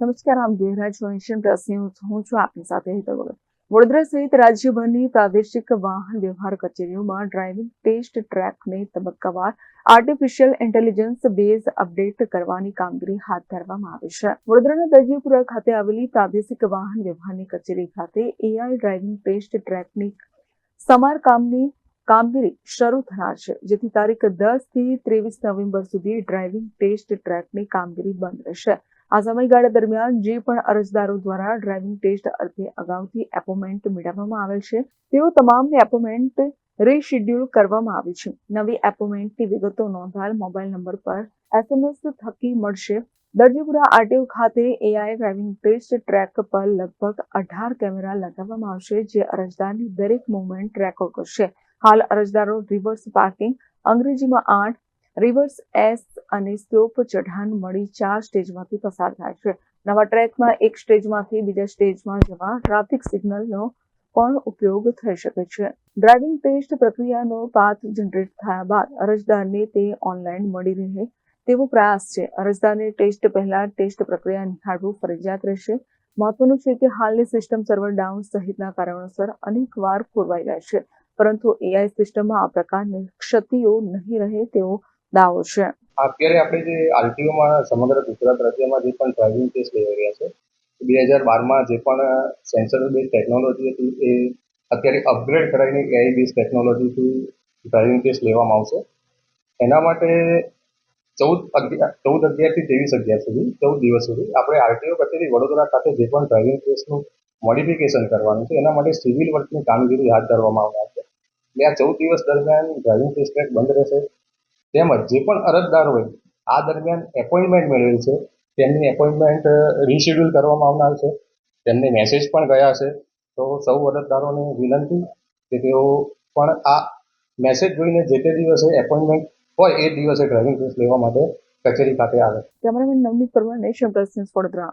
નમસ્કાર, આમ ગેહરા છો એશિયન હું છું આપની સાથે વડોદરા સહિત રાજ્યભરની પ્રાદેશિક વાહન વ્યવહાર કચેરીઓમાં ડ્રાઇવિંગ ટેસ્ટ ટ્રેકને તબક્કાવાર આર્ટિફિશિયલ ઇન્ટેલિજન્સ બેઝ અપડેટ કરવાની કામગીરી હાથ ધરવામાં આવી છે. વડોદરાના દરજીપુરા ખાતે આવેલી પ્રાદેશિક વાહન વ્યવહારની કચેરી ખાતે એઆઈ ડ્રાઇવિંગ ટેસ્ટ ટ્રેકની સમારકામની કામગીરી શરૂ થનાર છે, જેથી તારીખ દસથી ત્રેવીસ નવેમ્બર સુધી ડ્રાઇવિંગ ટેસ્ટ ટ્રેકની કામગીરી બંધ રહેશે. આ સમયગાળા દરમિયાન જે પણ અરજદારો દ્વારા ડ્રાઇવિંગ ટેસ્ટ અર્થે અગાઉથી એપોઇન્ટમેન્ટ મેળવવામાં આવેલ છે, તેઓ તમામને એપોઇન્ટમેન્ટ રીશેડ્યુલ કરવામાં આવી છે. નવી એપોઇન્ટમેન્ટની વિગતો નોંધાયેલ મોબાઈલ નંબર પર એસએમએસ થકી મળશે. દરજીપુરા આરટીઓ ખાતે એઆઈ ડ્રાઇવિંગ ટેસ્ટ ટ્રેક પર લગભગ અઢાર કેમેરા લગાવવામાં આવશે, જે અરજદારની દરેક મુવમેન્ટ રેકોર્ડ કરશે. હાલ અરજદારો રિવર્સ પાર્કિંગ અંગ્રેજીમાં આઠ રિવર્સ એસ અને સ્લોપ ચઢાણ મળી ચાર સ્ટેજમાંથી પસાર થાય છે. નવા ટ્રેકમાં એક સ્ટેજમાંથી બીજા સ્ટેજમાં જવા ટ્રાફિક સિગ્નલનો પણ ઉપયોગ થઈ શકે છે. ડ્રાઇવિંગ ટેસ્ટ પ્રક્રિયાનો પાથ જનરેટ થયા બાદ અરજદારને તે ઓનલાઈન મળી રહે તેવો પ્રયાસ છે. અરજદારને ટેસ્ટ પહેલા ટેસ્ટ પ્રક્રિયા નિહાળવું ફરજિયાત રહેશે. મહત્વનું છે કે હાલની સિસ્ટમ સર્વર ડાઉન સહિતના કારણોસર અનેક વાર ખોરવાઈ જાય છે. પરંતુ એઆઈ સિસ્ટમમાં આ પ્રકારની ક્ષતિઓ નહીં રહે તેવો દાવો છે. અત્યારે આપણે જે આરટીઓમાં સમગ્ર ગુજરાત રાજ્યમાં જે પણ ડ્રાઇવિંગ ટેસ્ટ લઈ રહ્યા છે બે હજાર બારમાં જે પણ સેન્સર બેઝ ટેકનોલોજી હતી, એ અત્યારે અપગ્રેડ કરાવીને એઆઈ બેઝ ટેકનોલોજીથી ડ્રાઇવિંગ ટેસ્ટ લેવામાં આવશે. એના માટે ચૌદ અગિયાર ચૌદ અગિયારથી ત્રેવીસ અગિયાર સુધી, ચૌદ દિવસ સુધી આપણે આરટીઓ કચેરી વડોદરા ખાતે જે પણ ડ્રાઇવિંગ ટેસ્ટનું મોડિફિકેશન કરવાનું છે, એના માટે સિવિલ વર્કની કામગીરી હાથ ધરવામાં આવનાર છે. એટલે આ ચૌદ દિવસ દરમિયાન ડ્રાઇવિંગ ટેસ્ટ ટ્રેક બંધ રહેશે. તેમજ જે પણ અરજદાર હોય, આ દરમિયાન એપોઇન્ટમેન્ટ મેળવેલ છે. તેમની એપોઇન્ટમેન્ટ રિશેડ્યુલ કરવામાં આવનાર છે. તેમને મેસેજ પણ ગયા છે તો સૌ અરજદારોને વિનંતી કે તેઓ પણ આ મેસેજ જોઈને જે તે દિવસે એપોઇન્ટમેન્ટ હોય એ દિવસે ડ્રાઇવિંગ ટેસ્ટ લેવા માટે કચેરી ખાતે આવે. Cameraman Navneet Parmar national plus Vadodara.